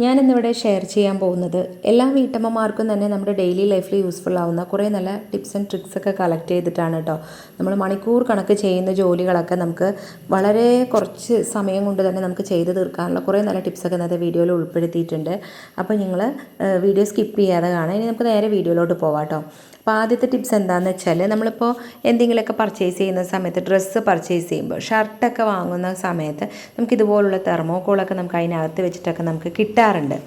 ഞാനിന്നിവിടെ ഷെയർ ചെയ്യാൻ പോകുന്നത് എല്ലാ വീട്ടമ്മമാർക്കും തന്നെ നമ്മുടെ ഡെയിലി ലൈഫിൽ യൂസ്ഫുൾ ആവുന്ന കുറേ നല്ല ടിപ്സ് ആൻഡ് ട്രിക്സ് ഒക്കെ കളക്ട് ചെയ്തിട്ടാണ് കേട്ടോ നമ്മൾ മണിക്കൂർ കണക്ക് ചെയ്യുന്ന ജോലികളൊക്കെ നമുക്ക് വളരെ കുറച്ച് സമയം കൊണ്ട് തന്നെ നമുക്ക് ചെയ്ത് തീർക്കാനുള്ള കുറേ നല്ല ടിപ്സൊക്കെ ഇന്നത്തെ വീഡിയോയിൽ ഉൾപ്പെടുത്തിയിട്ടുണ്ട്. അപ്പോൾ നിങ്ങൾ വീഡിയോ സ്കിപ്പ് ചെയ്യാതെ കാണാം ഇനി നമുക്ക് നേരെ വീഡിയോയിലോട്ട് പോവാം കേട്ടോ അപ്പോൾ ആദ്യത്തെ ടിപ്സ് എന്താണെന്ന് വെച്ചാൽ നമ്മളിപ്പോൾ എന്തെങ്കിലുമൊക്കെ പർച്ചേസ് ചെയ്യുന്ന സമയത്ത് ഡ്രസ്സ് പർച്ചേസ് ചെയ്യുമ്പോൾ ഷർട്ടൊക്കെ വാങ്ങുന്ന സമയത്ത് നമുക്ക് ഇതുപോലുള്ള തെർമോക്കോളൊക്കെ നമുക്ക് അതിനകത്ത് വെച്ചിട്ടൊക്കെ നമുക്ക് കിട്ടാറുണ്ട്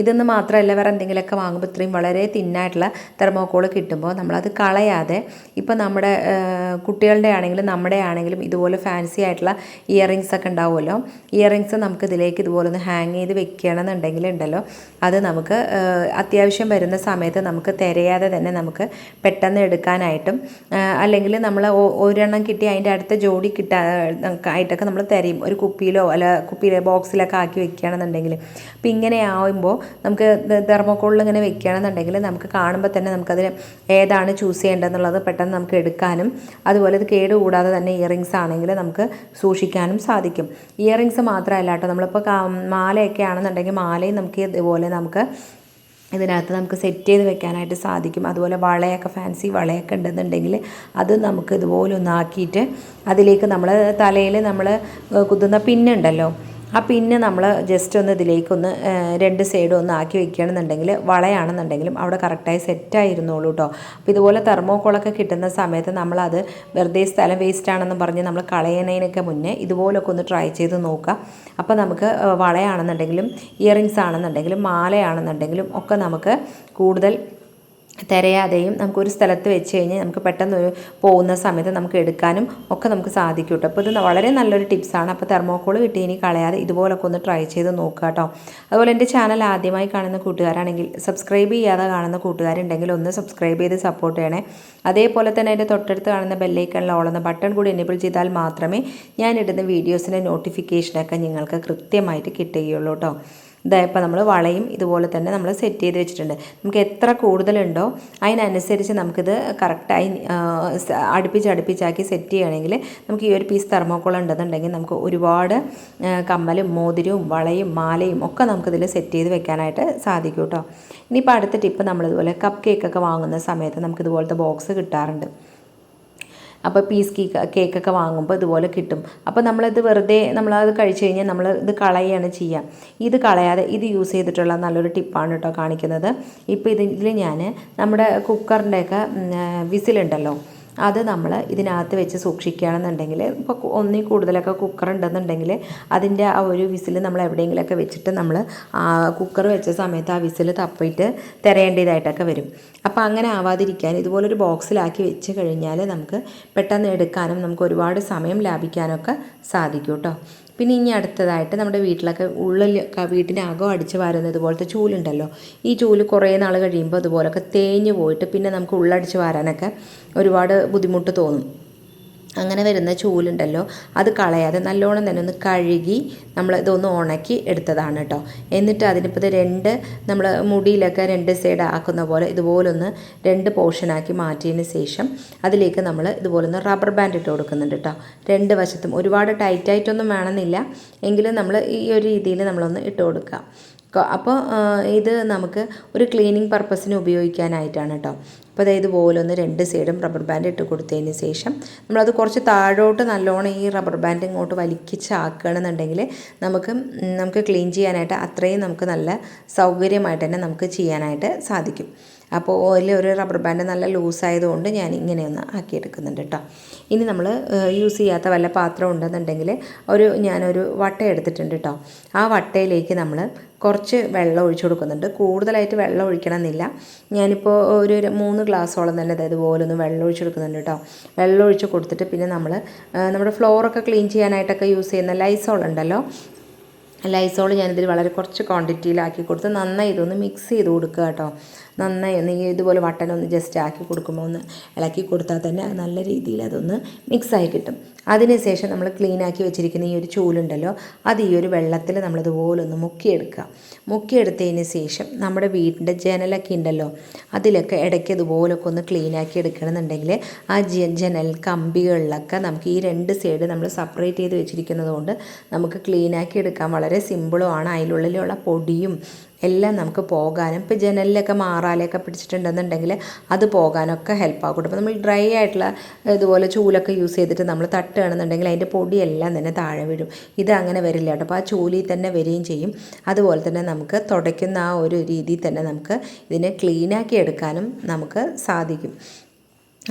ഇതൊന്ന് മാത്രമല്ല വേറെ എന്തെങ്കിലുമൊക്കെ വാങ്ങുമ്പോൾ ഇത്രയും വളരെ തിന്നായിട്ടുള്ള തെർമോക്കോൾ കിട്ടുമ്പോൾ നമ്മളത് കളയാതെ ഇപ്പോൾ നമ്മുടെ കുട്ടികളുടെ ആണെങ്കിലും നമ്മുടെ ആണെങ്കിലും ഇതുപോലെ ഫാൻസി ആയിട്ടുള്ള ഇയറിങ്സ് ഒക്കെ ഉണ്ടാവുമല്ലോ. ഇയറിങ്സ് നമുക്ക് ഇതിലേക്ക് ഇതുപോലെ ഒന്ന് ഹാങ് ചെയ്ത് വെക്കണമെന്നുണ്ടെങ്കിൽ ഉണ്ടല്ലോ. അത് നമുക്ക് അത്യാവശ്യം വരുന്ന സമയത്ത് നമുക്ക് തിരയാതെ തന്നെ നമുക്ക് പെട്ടെന്ന് എടുക്കാനായിട്ടും അല്ലെങ്കിൽ നമ്മൾ ഒരെണ്ണം കിട്ടി അതിന്റെ അടുത്ത ജോഡി കിട്ടാ ആയിട്ടൊക്കെ നമ്മൾ തിരയും. ഒരു കുപ്പിയിലോ അല്ല കുപ്പിയിലെ ബോക്സിലൊക്കെ ആക്കി വെക്കുകയാണെന്നുണ്ടെങ്കിൽ അപ്പോൾ ഇങ്ങനെ ആവുമ്പോൾ നമുക്ക് തെർമോക്കോളിൽ ഇങ്ങനെ വെക്കുകയാണെന്നുണ്ടെങ്കിൽ നമുക്ക് കാണുമ്പോൾ തന്നെ നമുക്കതിൽ ഏതാണ് ചൂസ് ചെയ്യേണ്ടതെന്നുള്ളത് പെട്ടെന്ന് നമുക്ക് എടുക്കാനും അതുപോലെ ഇത് കേട് കൂടാതെ തന്നെ ഇയറിങ്സ് ആണെങ്കിൽ നമുക്ക് സൂക്ഷിക്കാനും സാധിക്കും. ഇയറിങ്സ് മാത്രമല്ല കേട്ടോ നമ്മളിപ്പോൾ മാലയൊക്കെ ആണെന്നുണ്ടെങ്കിൽ മാലയും നമുക്ക് ഇതുപോലെ നമുക്ക് ഇതിനകത്ത് നമുക്ക് സെറ്റ് ചെയ്ത് വെക്കാനായിട്ട് സാധിക്കും. അതുപോലെ വളയൊക്കെ ഫാൻസി വളയൊക്കെ ഉണ്ടെന്നുണ്ടെങ്കിൽ അത് നമുക്ക് ഇതുപോലെ ഒന്നാക്കിയിട്ട് അതിലേക്ക് നമ്മൾ തലയിൽ നമ്മൾ കുത്തുന്ന പിന്നുണ്ടല്ലോ ആ പിന്നെ നമ്മൾ ജസ്റ്റ് ഒന്ന് ഇതിലേക്കൊന്ന് രണ്ട് സൈഡും ഒന്ന് ആക്കി വെക്കുകയാണെന്നുണ്ടെങ്കിൽ വളയാണെന്നുണ്ടെങ്കിലും അവിടെ കറക്റ്റായി സെറ്റായിരുന്നുള്ളൂ കേട്ടോ അപ്പോൾ ഇതുപോലെ തെർമോക്കോളൊക്കെ കിട്ടുന്ന സമയത്ത് നമ്മളത് വെറുതെ സ്ഥലം വേസ്റ്റ് ആണെന്ന് പറഞ്ഞ് നമ്മൾ കളയുന്നതിനൊക്കെ മുന്നേ ഇതുപോലൊക്കെ ഒന്ന് ട്രൈ ചെയ്ത് നോക്കുക അപ്പോൾ നമുക്ക് വളയാണെന്നുണ്ടെങ്കിലും ഇയറിങ്സ് ആണെന്നുണ്ടെങ്കിലും മാലയാണെന്നുണ്ടെങ്കിലും ഒക്കെ നമുക്ക് കൂടുതൽ തിരയാതെയും നമുക്കൊരു സ്ഥലത്ത് വെച്ച് കഴിഞ്ഞാൽ നമുക്ക് പെട്ടെന്ന് ഒരു പോകുന്ന സമയത്ത് നമുക്ക് എടുക്കാനും ഒക്കെ നമുക്ക് സാധിക്കും കേട്ടോ. അപ്പോൾ ഇത് വളരെ നല്ലൊരു ടിപ്സാണ് അപ്പോൾ തെർമോക്കോൾ കിട്ടി ഇനി കളയാതെ ഇതുപോലൊക്കെ ഒന്ന് ട്രൈ ചെയ്ത് നോക്കുക കേട്ടോ. അതുപോലെ എന്റെ ചാനൽ ആദ്യമായി കാണുന്ന കൂട്ടുകാരാണെങ്കിൽ സബ്സ്ക്രൈബ് ചെയ്യാതെ കാണുന്ന കൂട്ടുകാരുണ്ടെങ്കിൽ ഒന്ന് സബ്സ്ക്രൈബ് ചെയ്ത് സപ്പോർട്ട് ചെയ്യണേ. അതേപോലെ തന്നെ എന്റെ തൊട്ടടുത്ത് കാണുന്ന ബെല്ലൈക്കണിൽ ഓളുന്ന ബട്ടൺ കൂടി എനേബിൾ ചെയ്താൽ മാത്രമേ ഞാൻ ഇടുന്ന വീഡിയോസിന്റെ നോട്ടിഫിക്കേഷനൊക്കെ നിങ്ങൾക്ക് കൃത്യമായിട്ട് കിട്ടുകയുള്ളൂ കേട്ടോ. ഇതായപ്പോൾ നമ്മൾ വളയും ഇതുപോലെ തന്നെ നമ്മൾ സെറ്റ് ചെയ്ത് വെച്ചിട്ടുണ്ട്. നമുക്ക് എത്ര കൂടുതലുണ്ടോ അതിനനുസരിച്ച് നമുക്കിത് കറക്റ്റായി അടുപ്പിച്ച് അടുപ്പിച്ചാക്കി സെറ്റ് ചെയ്യുകയാണെങ്കിൽ നമുക്ക് ഈ ഒരു പീസ് തെർമോക്കോൾ ഉണ്ടെന്നുണ്ടെങ്കിൽ നമുക്ക് ഒരുപാട് കമ്മലും മോതിരവും വളയും മാലയും ഒക്കെ നമുക്കിതിൽ സെറ്റ് ചെയ്ത് വെക്കാനായിട്ട് സാധിക്കും കേട്ടോ. ഇനിയിപ്പോൾ അടുത്ത ടിപ്പ് നമ്മളിതുപോലെ കപ്പ് കേക്കൊക്കെ വാങ്ങുന്ന സമയത്ത് നമുക്കിതുപോലത്തെ ബോക്സ് കിട്ടാറുണ്ട്. അപ്പോൾ പീസ് കേക്ക് കേക്കൊക്കെ വാങ്ങുമ്പോൾ ഇതുപോലെ കിട്ടും. അപ്പോൾ നമ്മളത് വെറുതെ നമ്മളത് കഴിച്ചു കഴിഞ്ഞാൽ നമ്മൾ ഇത് കളയുകയാണ് ചെയ്യുക ഇത് കളയാതെ ഇത് യൂസ് ചെയ്തിട്ടുള്ള നല്ലൊരു ടിപ്പാണ് കേട്ടോ കാണിക്കുന്നത്. ഇപ്പോൾ ഇതിൽ ഞാൻ നമ്മുടെ കുക്കറിന്റെയൊക്കെ വിസിലുണ്ടല്ലോ. അത് നമ്മൾ ഇതിനകത്ത് വെച്ച് സൂക്ഷിക്കുകയാണെന്നുണ്ടെങ്കിൽ ഇപ്പോൾ ഒന്നിൽ കൂടുതലൊക്കെ കുക്കർ ഉണ്ടെന്നുണ്ടെങ്കിൽ അതിന്റെ ആ ഒരു വിസിൽ നമ്മൾ എവിടെയെങ്കിലുമൊക്കെ വെച്ചിട്ട് നമ്മൾ കുക്കർ വെച്ച സമയത്ത് ആ വിസിൽ തപ്പിയിട്ട് തിരയേണ്ടതായിട്ടൊക്കെ വരും. അപ്പോൾ അങ്ങനെ ആവാതിരിക്കാൻ ഇതുപോലൊരു ബോക്സിലാക്കി വെച്ച് കഴിഞ്ഞാൽ നമുക്ക് പെട്ടെന്ന് എടുക്കാനും നമുക്ക് ഒരുപാട് സമയം ലാഭിക്കാനൊക്കെ സാധിക്കും കേട്ടോ. പിന്നെ ഇനി അടുത്തതായിട്ട് നമ്മുടെ വീട്ടിലൊക്കെ ഉള്ളിൽ വീട്ടിനകം അടിച്ച് വാരുന്ന ഇതുപോലത്തെ ചൂലുണ്ടല്ലോ. ഈ ചൂൽ കുറേ നാൾ കഴിയുമ്പോൾ അതുപോലൊക്കെ തേഞ്ഞ് പോയിട്ട് പിന്നെ നമുക്ക് ഉള്ളടിച്ച് വാരാനൊക്കെ ഒരുപാട് ബുദ്ധിമുട്ട് തോന്നും. അങ്ങനെ വരുന്ന ചൂലുണ്ടല്ലോ അത് കളയാതെ നല്ലോണം തന്നെ ഒന്ന് കഴുകി നമ്മൾ ഇതൊന്ന് ഉണക്കി എടുത്തതാണ് കേട്ടോ എന്നിട്ട് അതിനിപ്പോൾ ഇത് രണ്ട് നമ്മൾ മുടിയിലൊക്കെ രണ്ട് സൈഡ് ആക്കുന്ന പോലെ ഇതുപോലൊന്ന് രണ്ട് പോർഷനാക്കി മാറ്റിയതിന് ശേഷം അതിലേക്ക് നമ്മൾ ഇതുപോലൊന്ന് റബ്ബർ ബാൻഡ് ഇട്ട് കൊടുക്കുന്നുണ്ട് കേട്ടോ രണ്ട് വശത്തും ഒരുപാട് ടൈറ്റായിട്ടൊന്നും വേണമെന്നില്ല. എങ്കിലും നമ്മൾ ഈ ഒരു രീതിയിൽ നമ്മളൊന്ന് ഇട്ട് കൊടുക്കുക. അപ്പോൾ ഇത് നമുക്ക് ഒരു ക്ലീനിങ് പർപ്പസിന് ഉപയോഗിക്കാനായിട്ടാണ് കേട്ടോ അപ്പോൾ അതായത് ഇതുപോലെ ഒന്ന് രണ്ട് സൈഡും റബ്ബർ ബാൻഡ് ഇട്ട് കൊടുത്തതിന് ശേഷം നമ്മളത് കുറച്ച് താഴോട്ട് നല്ലോണം ഈ റബ്ബർ ബാൻഡ് ഇങ്ങോട്ട് വലിക്കിച്ചാക്കുകയാണെന്നുണ്ടെങ്കിൽ നമുക്ക് നമുക്ക് ക്ലീൻ ചെയ്യാനായിട്ട് അത്രയും നമുക്ക് നല്ല സൗകര്യമായിട്ട് തന്നെ നമുക്ക് ചെയ്യാനായിട്ട് സാധിക്കും. അപ്പോൾ അതിൽ ഒരു റബ്ബർ ബാൻഡ് നല്ല ലൂസ് ആയതുകൊണ്ട് ഞാൻ ഇങ്ങനെ ഒന്ന് ആക്കിയെടുക്കുന്നുണ്ട് കേട്ടോ. ഇനി നമ്മൾ യൂസ് ചെയ്യാത്ത വല്ല പാത്രം ഉണ്ടെന്നുണ്ടെങ്കിൽ ഒരു ഞാനൊരു വട്ട എടുത്തിട്ടുണ്ട് കേട്ടോ. ആ വട്ടയിലേക്ക് നമ്മൾ കുറച്ച് വെള്ളം ഒഴിച്ചു കൊടുക്കുന്നുണ്ട്. കൂടുതലായിട്ട് വെള്ളം ഒഴിക്കണമെന്നില്ല. ഞാനിപ്പോൾ ഒരു മൂന്ന് ഗ്ലാസ്സോളം തന്നെ അതായത് പോലൊന്ന് വെള്ളം ഒഴിച്ചു കൊടുക്കുന്നുണ്ട് കേട്ടോ. വെള്ളം ഒഴിച്ച് കൊടുത്തിട്ട് പിന്നെ നമ്മൾ നമ്മുടെ ഫ്ലോറൊക്കെ ക്ലീൻ ചെയ്യാനായിട്ടൊക്കെ യൂസ് ചെയ്യുന്ന ലൈസോൾ ഉണ്ടല്ലോ. ലൈസോൾ ഞാനിതിൽ വളരെ കുറച്ച് ക്വാണ്ടിറ്റിയിലാക്കി കൊടുത്ത് നന്നായി ഇതൊന്ന് മിക്സ് ചെയ്ത് കൊടുക്കുക കേട്ടോ. നന്നായി ഒന്ന് ഇതുപോലെ വട്ടനൊന്ന് ജസ്റ്റ് ആക്കി കൊടുക്കുമ്പോൾ ഒന്ന് ഇളക്കി കൊടുത്താൽ തന്നെ നല്ല രീതിയിൽ അതൊന്ന് മിക്സായി കിട്ടും. അതിനുശേഷം നമ്മൾ ക്ലീൻ ആക്കി വെച്ചിരിക്കുന്ന ഈ ഒരു ചൂലുണ്ടല്ലോ അത് ഈ ഒരു വെള്ളത്തിൽ നമ്മളിതുപോലെ ഒന്ന് മുക്കിയെടുക്കുക. മുക്കിയെടുത്തതിന് ശേഷം നമ്മുടെ വീടിന്റെ ജനലൊക്കെ ഉണ്ടല്ലോ അതിലൊക്കെ ഇടയ്ക്ക് ഇതുപോലൊക്കെ ഒന്ന് ക്ലീൻ ആക്കി എടുക്കണമെന്നുണ്ടെങ്കിൽ ആ ജനൽ കമ്പികളിലൊക്കെ നമുക്ക് ഈ രണ്ട് സൈഡ് നമ്മൾ സെപ്പറേറ്റ് ചെയ്ത് വെച്ചിരിക്കുന്നത് കൊണ്ട് നമുക്ക് ക്ലീൻ ആക്കി എടുക്കാൻ വളരെ സിമ്പിളുമാണ് അതിനുള്ളിലുള്ള പൊടിയും എല്ലാം നമുക്ക് പോകാനും. ഇപ്പോൾ ജനലിലൊക്കെ മാറാലൊക്കെ പിടിച്ചിട്ടുണ്ടെന്നുണ്ടെങ്കിൽ അത് പോകാനൊക്കെ ഹെൽപ്പ് ആക്കും അപ്പോൾ നമ്മൾ ഡ്രൈ ആയിട്ടുള്ള ഇതുപോലെ ചൂലൊക്കെ യൂസ് ചെയ്തിട്ട് നമ്മൾ തട്ടുകയാണെന്നുണ്ടെങ്കിൽ അതിന്റെ പൊടിയെല്ലാം തന്നെ താഴെ വീഴും. ഇത് അങ്ങനെ വരില്ല കേട്ടോ. അപ്പോൾ ആ ചൂലിൽ തന്നെ വരികയും ചെയ്യും. അതുപോലെ തന്നെ നമുക്ക് തുടയ്ക്കുന്ന ആ ഒരു രീതിയിൽ തന്നെ നമുക്ക് ഇതിനെ ക്ലീനാക്കി എടുക്കാനും നമുക്ക് സാധിക്കും.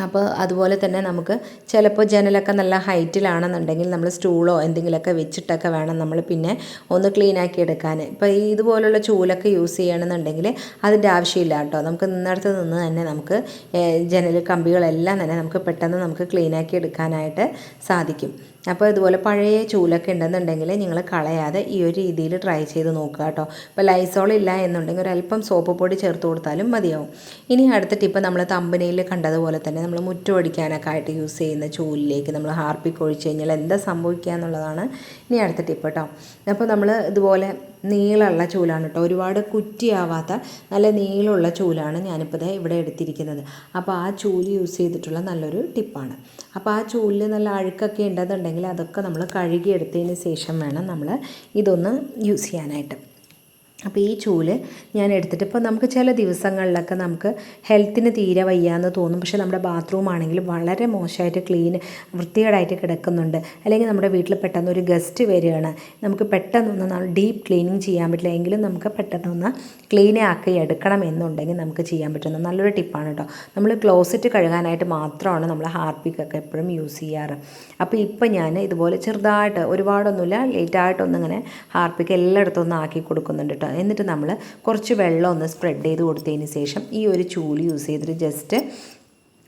അപ്പോൾ അതുപോലെ തന്നെ നമുക്ക് ചിലപ്പോൾ ജനലൊക്കെ നല്ല ഹൈറ്റിലാണെന്നുണ്ടെങ്കിൽ നമ്മൾ സ്റ്റൂളോ എന്തെങ്കിലുമൊക്കെ വെച്ചിട്ടൊക്കെ വേണം നമ്മൾ പിന്നെ ഒന്ന് ക്ലീൻ ആക്കി എടുക്കാൻ. ഇപ്പോൾ ഈ ഇതുപോലുള്ള ചൂലൊക്കെ യൂസ് ചെയ്യണമെന്നുണ്ടെങ്കിൽ അതിന്റെ ആവശ്യമില്ല കേട്ടോ. നമുക്ക് നിന്നിടത്ത് നിന്ന് തന്നെ നമുക്ക് ജനൽ കമ്പികളെല്ലാം തന്നെ നമുക്ക് പെട്ടെന്ന് നമുക്ക് ക്ലീൻ ആക്കി എടുക്കാനായിട്ട് സാധിക്കും. അപ്പോൾ ഇതുപോലെ പഴയ ചൂലൊക്കെ ഉണ്ടെന്നുണ്ടെങ്കിൽ നിങ്ങൾ കളയാതെ ഈ ഒരു രീതിയിൽ ട്രൈ ചെയ്ത് നോക്കുക കേട്ടോ. ഇപ്പോൾ ലൈസോൾ ഇല്ല എന്നുണ്ടെങ്കിൽ ഒരു അല്പം സോപ്പ് പൊടി ചേർത്ത് കൊടുത്താലും മതിയാവും. ഇനി അടുത്ത ടിപ്പ് നമ്മൾ തമ്പനയിൽ കണ്ടതുപോലെ തന്നെ നമ്മൾ മുറ്റമടിക്കാനൊക്കെ ആയിട്ട് യൂസ് ചെയ്യുന്ന ചൂലിലേക്ക് നമ്മൾ ഹാർപ്പിക്ക് ഒഴിച്ച് കഴിഞ്ഞാൽ എന്താ സംഭവിക്കുക എന്നുള്ളതാണ് ഇനി അടുത്ത ടിപ്പ് കേട്ടോ. അപ്പോൾ നമ്മൾ ഇതുപോലെ നീളമുള്ള ചൂലാണ് കേട്ടോ. ഒരുപാട് കുറ്റിയാവാത്ത നല്ല നീളമുള്ള ചൂലാണ് ഞാനിപ്പോൾ ദേ ഇവിടെ എടുത്തിരിക്കുന്നത്. അപ്പോൾ ആ ചൂൽ യൂസ് ചെയ്തിട്ടുള്ള നല്ലൊരു ടിപ്പാണ്. അപ്പോൾ ആ ചൂലിൽ നല്ല അഴുക്കൊക്കെ ഉണ്ടെന്നുണ്ടെങ്കിൽ അതൊക്കെ നമ്മൾ കഴുകിയെടുത്തതിന് ശേഷം വേണം നമ്മൾ ഇതൊന്ന് യൂസ് ചെയ്യാനായിട്ട്. അപ്പോൾ ഈ ചൂൽ ഞാൻ എടുത്തിട്ട് ഇപ്പോൾ നമുക്ക് ചില ദിവസങ്ങളിലൊക്കെ നമുക്ക് ഹെൽത്തിന് തീരെ വയ്യാന്ന് തോന്നും. പക്ഷേ നമ്മുടെ ബാത്റൂം ആണെങ്കിൽ വളരെ മോശമായിട്ട് ക്ലീൻ വൃത്തികേടായിട്ട് കിടക്കുന്നുണ്ട്. അല്ലെങ്കിൽ നമ്മുടെ വീട്ടിൽ പെട്ടെന്ന് ഒരു ഗസ്റ്റ് വരികയാണ്. നമുക്ക് പെട്ടെന്നൊന്ന് ഡീപ്പ് ക്ലീനിങ് ചെയ്യാൻ പറ്റില്ല. എങ്കിലും നമുക്ക് പെട്ടെന്നൊന്ന് ക്ലീൻ ആക്കി എടുക്കണം എന്നുണ്ടെങ്കിൽ നമുക്ക് ചെയ്യാൻ പറ്റുന്ന നല്ലൊരു ടിപ്പാണ് കേട്ടോ നമ്മൾ ക്ലോസറ്റ് കഴുകാനായിട്ട് മാത്രമാണ് നമ്മൾ ഹാർപ്പിക്കൊക്കെ എപ്പോഴും യൂസ് ചെയ്യാറ്. അപ്പോൾ ഇപ്പോൾ ഞാൻ ഇതുപോലെ ചെറുതായിട്ട് ഒരുപാടൊന്നുമില്ല ലേറ്റായിട്ടൊന്നും ഇങ്ങനെ ഹാർപ്പിക്ക് എല്ലായിടത്തും ഒന്ന് ആക്കി കൊടുക്കുന്നുണ്ട് കേട്ടോ എന്നിട്ട് നമ്മൾ കുറച്ച് വെള്ളം ഒന്ന് സ്പ്രെഡ് ചെയ്ത് കൊടുത്തതിന് ശേഷം ഈ ഒരു ചൂൽ യൂസ് ചെയ്തിട്ട് ജസ്റ്റ്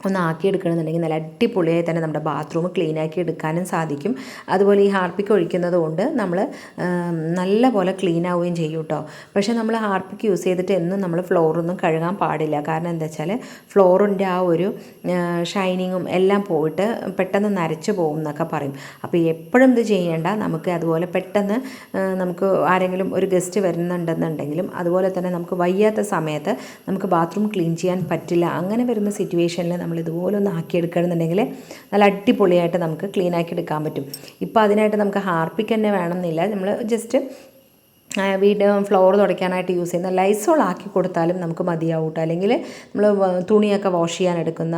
ഒന്ന് ആക്കിയെടുക്കണമെന്നുണ്ടെങ്കിൽ നല്ല അടിപൊളിയായി തന്നെ നമ്മുടെ ബാത്റൂം ക്ലീൻ ആക്കി എടുക്കാനും സാധിക്കും. അതുപോലെ ഈ ഹാർപ്പിക്ക് ഒഴിക്കുന്നത് കൊണ്ട് നമ്മൾ നല്ല പോലെ ക്ലീൻ ആവുകയും ചെയ്യും കേട്ടോ പക്ഷേ നമ്മൾ ഹാർപ്പിക്ക് യൂസ് ചെയ്തിട്ട് എന്നും നമ്മൾ ഫ്ലോറൊന്നും കഴുകാൻ പാടില്ല. കാരണം എന്താ വെച്ചാൽ ഫ്ലോറിന്റെ ആ ഒരു ഷൈനിങ്ങും എല്ലാം പോയിട്ട് പെട്ടെന്ന് നരച്ച് പോകും എന്നൊക്കെ പറയും. അപ്പോൾ എപ്പോഴും ഇത് ചെയ്യേണ്ട. നമുക്ക് അതുപോലെ പെട്ടെന്ന് നമുക്ക് ആരെങ്കിലും ഒരു ഗസ്റ്റ് വരുന്നുണ്ടെന്നുണ്ടെങ്കിലും അതുപോലെ തന്നെ നമുക്ക് വയ്യാത്ത സമയത്ത് നമുക്ക് ബാത്റൂം ക്ലീൻ ചെയ്യാൻ പറ്റില്ല. അങ്ങനെ വരുന്ന സിറ്റുവേഷനിൽ നമ്മൾ ഇതുപോലെ ഒന്ന് ആക്കിയെടുക്കണമെന്നുണ്ടെങ്കിൽ നല്ല അടിപൊളിയായിട്ട് നമുക്ക് ക്ലീൻ ആക്കി എടുക്കാൻ പറ്റും. ഇപ്പോൾ അതിനായിട്ട് നമുക്ക് ഹാർപ്പിക്ക് തന്നെ വേണമെന്നില്ല. നമ്മൾ ജസ്റ്റ് വീട് ഫ്ലോർ തുടയ്ക്കാനായിട്ട് യൂസ് ചെയ്യുന്ന ലൈസോൾ ആക്കി കൊടുത്താലും നമുക്ക് മതിയാവും കേട്ടോ അല്ലെങ്കിൽ നമ്മൾ തുണിയൊക്കെ വാഷ് ചെയ്യാൻ എടുക്കുന്ന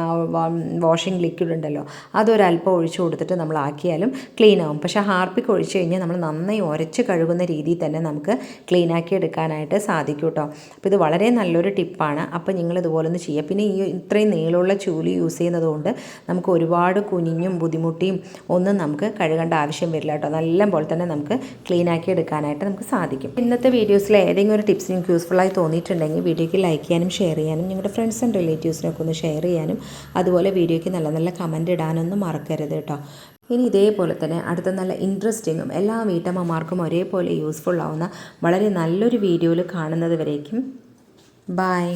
വാഷിംഗ് ലിക്വിഡ് ഉണ്ടല്ലോ അതൊരല്പം ഒഴിച്ച് കൊടുത്തിട്ട് നമ്മൾ ആക്കിയാലും ക്ലീൻ ആവും. പക്ഷേ ഹാർപ്പിക്ക് ഒഴിച്ച് കഴിഞ്ഞാൽ നമ്മൾ നന്നായി ഉരച്ച് കഴുകുന്ന രീതിയിൽ തന്നെ നമുക്ക് ക്ലീൻ ആക്കി എടുക്കാനായിട്ട് സാധിക്കും കേട്ടോ അപ്പോൾ ഇത് വളരെ നല്ലൊരു ടിപ്പാണ്. അപ്പോൾ നിങ്ങൾ ഇതുപോലെ ഒന്ന് ചെയ്യുക. പിന്നെ ഈ ഇത്രയും നീളമുള്ള ചൂലി യൂസ് ചെയ്യുന്നതുകൊണ്ട് നമുക്ക് ഒരുപാട് കുനിഞ്ഞും ബുദ്ധിമുട്ടിയും ഒന്നും നമുക്ക് കഴുകേണ്ട ആവശ്യം വരില്ല കേട്ടോ. നല്ല പോലെ തന്നെ നമുക്ക് ക്ലീൻ ആക്കി എടുക്കാനായിട്ട് നമുക്ക് സാധിക്കും. ഇന്നത്തെ വീഡിയോസിൽ ഏതെങ്കിലും ഒരു ടിപ്സ് നിങ്ങൾക്ക് യൂസ്ഫുള്ളായി തോന്നിയിട്ടുണ്ടെങ്കിൽ വീഡിയോയ്ക്ക് ലൈക്ക് ചെയ്യാനും ഷെയർ ചെയ്യാനും നിങ്ങളുടെ ഫ്രണ്ട്സ് ആൻഡ് റിലേറ്റീവ്സിനൊക്കെ ഒന്ന് ഷെയർ ചെയ്യാനും അതുപോലെ വീഡിയോയ്ക്ക് നല്ല നല്ല കമന്റ് ഇടാനൊന്നും മറക്കരുത് കേട്ടോ ഇനി ഇതേപോലെ തന്നെ അടുത്ത നല്ല ഇൻട്രസ്റ്റിങ്ങും എല്ലാ വീട്ടമ്മമാർക്കും ഒരേപോലെ യൂസ്ഫുൾ ആവുന്ന വളരെ നല്ലൊരു വീഡിയോയിൽ കാണുന്നത് വരേക്കും. ബൈ